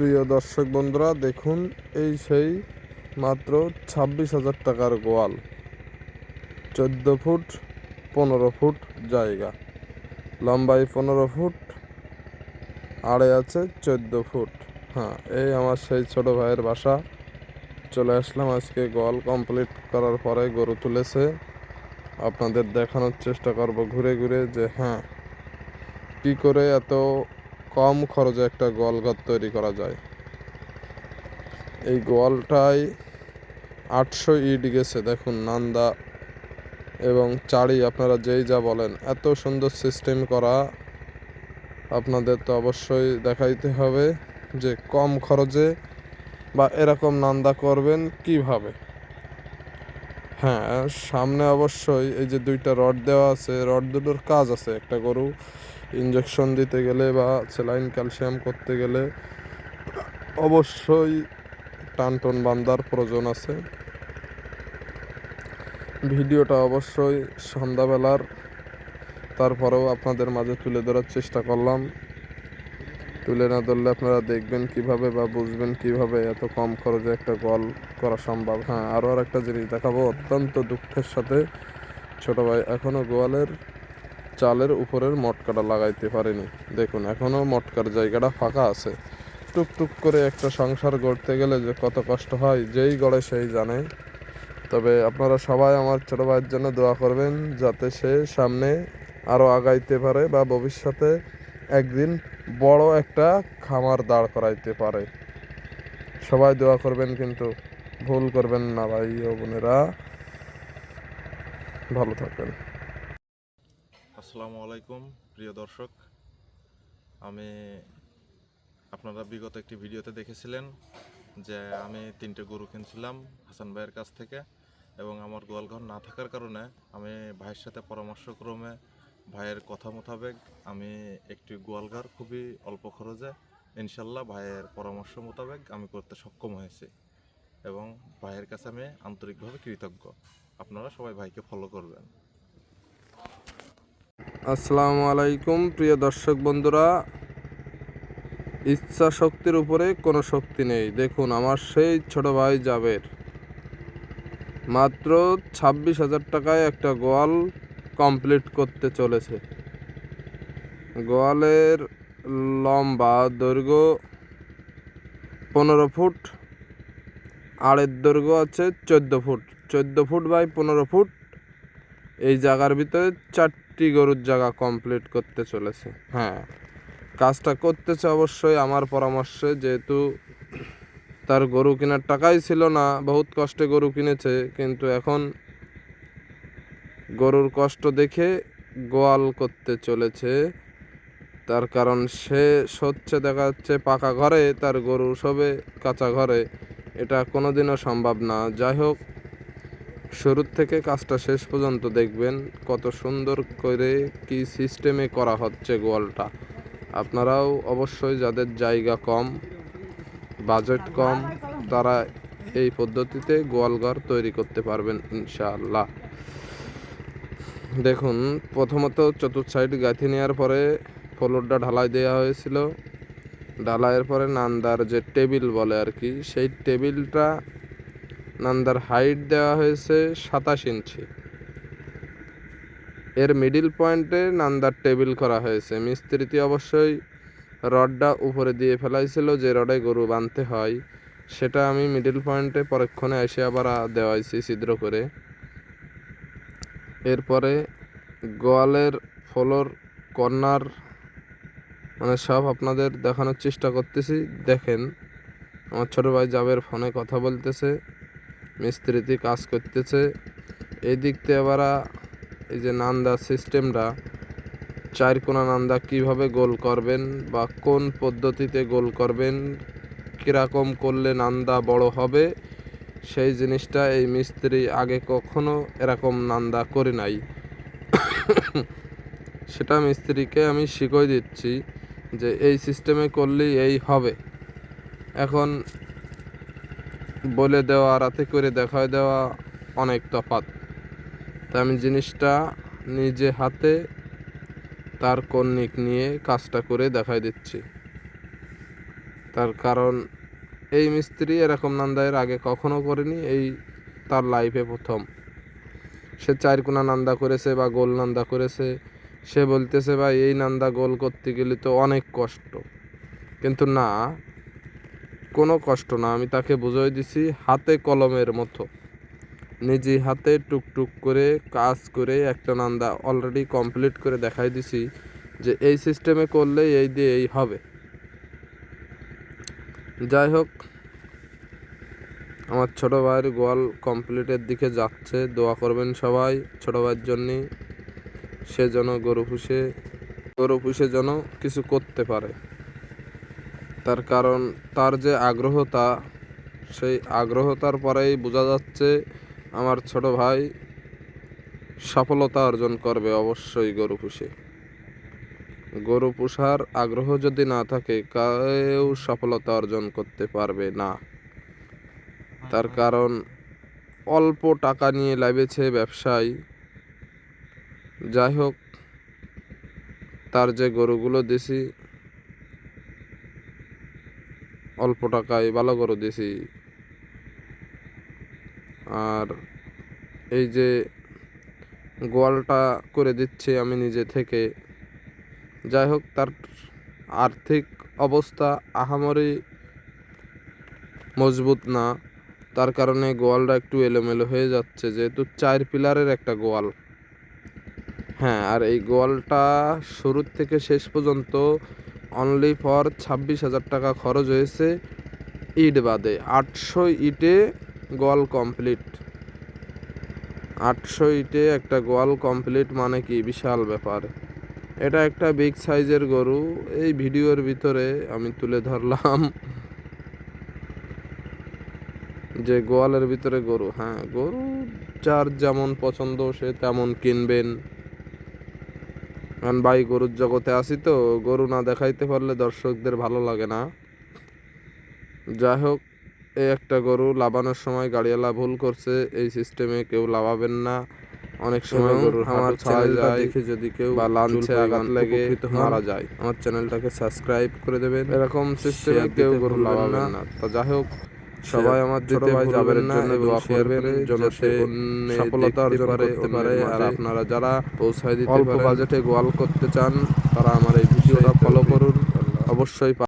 প্রিয় দর্শক বন্ধুরা, দেখুন, এই সেই মাত্র ছাব্বিশ হাজার টাকার গোয়াল। চোদ্দ ফুট, পনেরো ফুট জায়গা। লম্বাই পনেরো ফুট, আড়ে আছে চোদ্দ ফুট। হ্যাঁ এই আমার সেই ছোট ভাইয়ের বাসা। চলে আসলাম আজকে গোয়াল কমপ্লিট করার পরে গরু তুলেছে। আপনাদের দেখানোর চেষ্টা করব ঘুরে ঘুরে যে হ্যাঁ কি করে এত কম খরচে একটা গোয়ালঘর তৈরি করা যায়। এই গোয়ালটাই আটশো ইট গেছে, দেখুন নান্দা এবং চাড়ি আপনারা যেই যা বলেন, এত সুন্দর সিস্টেম করা আপনাদের তো অবশ্যই দেখাইতে হবে যে কম খরচে বা এরকম নান্দা করবেন কীভাবে। হ্যাঁ সামনে অবশ্যই এই যে দুইটা রড দেওয়া আছে, রড দুটোর কাজ আছে, একটা গরু ইঞ্জেকশন দিতে গেলে বা সেলাইন ক্যালসিয়াম করতে গেলে অবশ্যই টানটন বান্দার প্রয়োজন আছে। ভিডিওটা অবশ্যই সন্ধ্যাবেলার, তারপরেও আপনাদের মাঝে তুলে ধরার চেষ্টা করলাম। তুলে না ধরলে আপনারা দেখবেন কীভাবে বা বুঝবেন কীভাবে এত কম খরচে একটা গোয়াল করা সম্ভব। হ্যাঁ আরও আর একটা জিনিস দেখাবো, অত্যন্ত দুঃখের সাথে। ছোট ভাই এখনও গোয়ালের চালের উপরের মটকাটা লাগাইতে পারেনি। দেখুন, এখনও মটকার জায়গাটা ফাঁকা আছে। টুকটুক করে একটা সংসার গড়তে গেলে যে কত কষ্ট হয়, যেই গড়ে সেই জানে। তবে আপনারা সবাই আমার ছোটো ভাইয়ের জন্য দোয়া করবেন, যাতে সে সামনে আরও আগাইতে পারে বা ভবিষ্যতে একদিন বড় একটা খামার দাঁড় করাইতে পারে। সবাই দোয়া করবেন কিন্তু ভুল করবেন না ভাই ও বোনেরা। ভালো থাকবেন। আসসালামু আলাইকুম, প্রিয় দর্শক। আমি আপনারা বিগত একটি ভিডিওতে দেখেছিলেন যে আমি তিনটে গরু কিনছিলাম হাসান ভাইয়ের কাছ থেকে এবং আমার গোয়ালঘর না থাকার কারণে আমি ভাইয়ের সাথে পরামর্শক্রমে ভাইয়ের কথা মোতাবেক আমি একটি গোয়ালঘর খুবই অল্প খরচে ইনশাল্লাহ ভাইয়ের পরামর্শ মোতাবেক আমি করতে সক্ষম হয়েছি এবং ভাইয়ের কাছে আমি আন্তরিকভাবে কৃতজ্ঞ। আপনারা সবাই ভাইকে ফলো করবেন। আসসালামু আলাইকুম, প্রিয় দর্শক বন্ধুরা। ইচ্ছা শক্তির উপরে কোনো শক্তি নেই। দেখুন, আমার সেই ছোট ভাই জাবের। মাত্র ছাব্বিশ হাজার টাকায় একটা গোয়াল কমপ্লিট করতে চলেছে। গোয়ালের লম্বা দৈর্ঘ্য পনেরো ফুট, আড়ের দৈর্ঘ্য আছে চোদ্দ ফুট। চোদ্দ ফুট বাই পনেরো ফুট এই জায়গার ভিতরে চারটি গরুর জায়গা কমপ্লিট করতে চলেছে। হ্যাঁ কাজটা করতেছে অবশ্যই আমার পরামর্শে, যেহেতু তার গরু কেনার টাকাই ছিল না, বহুত কষ্টে গরু কিনেছে, কিন্তু এখন গরুর কষ্ট দেখে গোয়াল করতে চলেছে। তার কারণ সে সচ্ছে দেখা যাচ্ছে পাকা ঘরে, তার গরু সবে কাঁচা ঘরে। এটা কোনোদিনও সম্ভব না। যাই হোক শুরুর থেকে কাজটা শেষ পর্যন্ত দেখবেন কত সুন্দর করে কি সিস্টেমে করা হচ্ছে গোয়ালটা। আপনারাও অবশ্যই যাদের জায়গা কম বাজেট কম, তারা এই পদ্ধতিতে গোয়ালঘর তৈরি করতে পারবেন ইনশাআল্লাহ। দেখুন, প্রথমত চতুর্থ সাইড গাঁথি নেওয়ার পরে ফ্লোরটা ঢালাই দেওয়া হয়েছিল। ঢালাইয়ের পরে নান্দার যে টেবিল বলে আর কি, সেই টেবিলটা নান্দার হাইট দেওয়া হয়েছে সাতাশ ইঞ্চি। এর মিডিল পয়েন্টে নান্দার টেবিল করা হয়েছে। মিস্ত্রিটি অবশ্যই রডটা উপরে দিয়ে ফেলাইছিল যে রডে গরু বাঁধতে হয়, সেটা আমি মিডিল পয়েন্টে পরক্ষণে এসে আবার দেওয়াইছি ছিদ্র করে। এরপরে গোয়ালের ফলোর, কর্নার মানে সব আপনাদের দেখানোর চেষ্টা করতেছি। দেখেন, আমার ছোটো ভাই জাবের ফোনে কথা বলতেছে। মিস্ত্রিতে কাজ করতেছে। এই দিক থেকে আবার এই যে নান্দা সিস্টেমটা, চার কোনা নান্দা কীভাবে গোল করবেন বা কোন পদ্ধতিতে গোল করবেন, কীরকম করলে নান্দা বড় হবে, সেই জিনিসটা এই মিস্ত্রি আগে কখনো এরকম নান্দা করে নাই। সেটা মিস্ত্রিকে আমি শিখিয়ে দিচ্ছি যে এই সিস্টেমে করলেই এই হবে। এখন বলে দেওয়া, রাতে করে দেখায় দেওয়া অনেক তফাৎ। তাই আমি জিনিসটা নিজে হাতে তার কর্নিক নিয়ে কাজটা করে দেখাই দিচ্ছি। তার কারণ, এই মিস্ত্রি এরকম নান্দায়ের আগে কখনো করেনি, এই তার লাইফে প্রথম। সে চার কোনা নান্দা করেছে বা গোল নান্দা করেছে, সে বলতেছে, ভাই, এই নান্দা গোল করতে গেলে তো অনেক কষ্ট। কিন্তু না কোনো কষ্ট না। আমি তাকে বুঝিয়ে দিছি, হাতে কলমের মতো। নিজে হাতে টুকটুক করে কাজ করে একটা নান্দা অলরেডি কমপ্লিট করে দেখাই দিছি যে এই সিস্টেমে করলে এই দিয়ে এই হবে। যাই হোক, আমার ছোট ভাইয়ের গোয়াল কমপ্লিটের দিকে যাচ্ছে। দোয়া করবেন সবাই ছোট ভাইয়ের জন্যে, সে যেন গরু পুষে গরু পুষে যেন কিছু করতে পারে। তার কারণ তার যে আগ্রহতা, সেই আগ্রহতার পরেই বোঝা যাচ্ছে আমার ছোট ভাই সফলতা অর্জন করবে অবশ্যই গরু পুষে। গরু পোষার আগ্রহ যদি না থাকে, কেউ সফলতা অর্জন করতে পারবে না। তার কারণ অল্প টাকা নিয়ে লাভেছে ব্যবসায়। যাই হোক, তার যে গরুগুলো দিছি অল্প টাকায় ভালো করে দিছি আর এই যে গোয়ালটা করে দিচ্ছি আমি নিজে থেকে। যাই হোক, তার আর্থিক অবস্থা আহামরি মজবুত না। তার কারণে গোয়ালটা একটু এলোমেলো হয়ে যাচ্ছে, যেহেতু চার পিলারের একটা গোয়াল। হ্যাঁ আর এই গোয়ালটা শুরুর থেকে শেষ পর্যন্ত অনলি ফর ছাব্বিশ হাজার টাকা খরচ হয়েছে ইট বাদে। আটশো ইটে গোয়াল কমপ্লিট আটশো ইটে একটা গোয়াল কমপ্লিট মানে কি? বিশাল ব্যাপার। এটা একটা বিগ সাইজের গরু। এই ভিডিওর ভিতরে আমি তুলে ধরলাম যে গোয়ালের ভিতরে গরু। হ্যাঁ গরু যার যেমন পছন্দ সে তেমন কিনবেন। কারণ ভাই গরুর জগতে আসি তো গরু না দেখাইতে পারলে দর্শকদের ভালো লাগে না। যাই হোক এই একটা গরু লাভানোর সময় গাড়িওয়ালা ভুল করছে এই সিস্টেমে কেউ লাভাবেন না। অনেক সময় গরুর আমার ছাড়া যায় দেখে যদি কেউ বা লাঞ্চে আঘাত লেগে মারা যায়। আমার চ্যানেলটাকে সাবস্ক্রাইব করে দেবেন। এরকম সিস্টেমে কেউ গরু লাভাবেন না। না। তো যাই হোক সবাই আমার ছোট ভাই যাবেন না এবং দোয়া করবেন যেন সে সফলতা অর্জন করতে পারে আর আপনারা যারা পৌঁছায় দিতে অল্প বাজেটে গোয়াল করতে চান তারা আমার এই ভিডিওটা ফলো করুন। অবশ্যই